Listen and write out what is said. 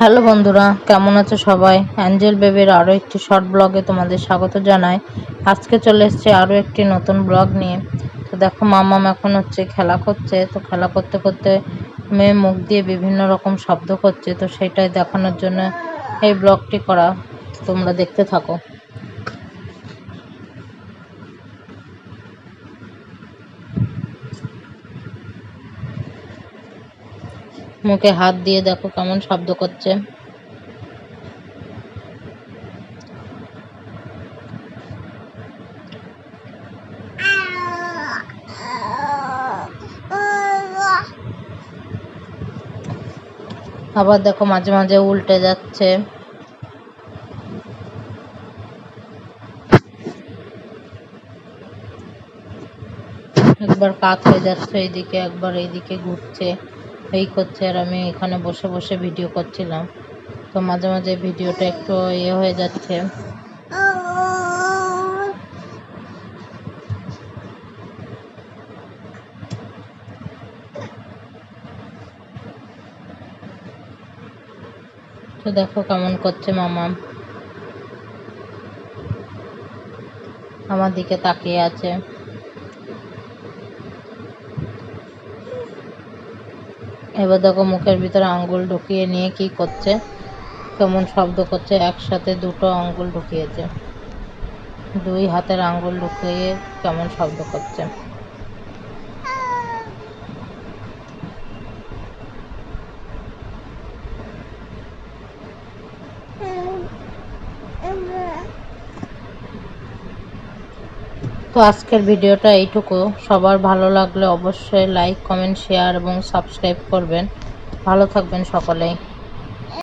Hello বন্ধুরা, কেমন আছো সবাই? অ্যাঞ্জেল বেবির আরও একটি শর্ট ব্লগে তোমাদের স্বাগত জানাই। আজকে চলে এসেছে আরও একটি নতুন ব্লগ নিয়ে। তো দেখো, মামাম এখন হচ্ছে খেলা করছে। তো খেলা করতে করতে মেয়ে মুখ দিয়ে বিভিন্ন রকম শব্দ করছে। তো সেটাই দেখানোর জন্য এই ব্লগটি করা তোমরা দেখতে থাকো। মুখে হাত দিয়ে দেখো কেমন শব্দ করছে। আবার দেখো মাঝে মাঝে উল্টে যাচ্ছে। একবার কাত হয়ে যাচ্ছে, এইদিকে একবার এইদিকে ঘুরছে। এই করছে আর আমি এখানে বসে বসে ভিডিও করছিলাম। তো মাঝে মাঝে ভিডিওটা একটু ইয়ে হয়ে যাচ্ছে। তো দেখো কেমন করছে মামা। আমার দিকে তাকিয়ে আছে। এবার দেখো মুখের ভিতরে আঙ্গুল ঢুকিয়ে নিয়ে কি করছে? কেমন শব্দ করছে? একসাথে দুটো আঙ্গুল ঢুকিয়েছে। দুই হাতের আঙ্গুল ঢুকিয়ে কেমন শব্দ করছে? তো আজকের ভিডিওটা এইটুকু। সবার ভালো লাগলে অবশ্যই লাইক কমেন্ট শেয়ার এবং সাবস্ক্রাইব করবেন। ভালো থাকবেন সকলেই।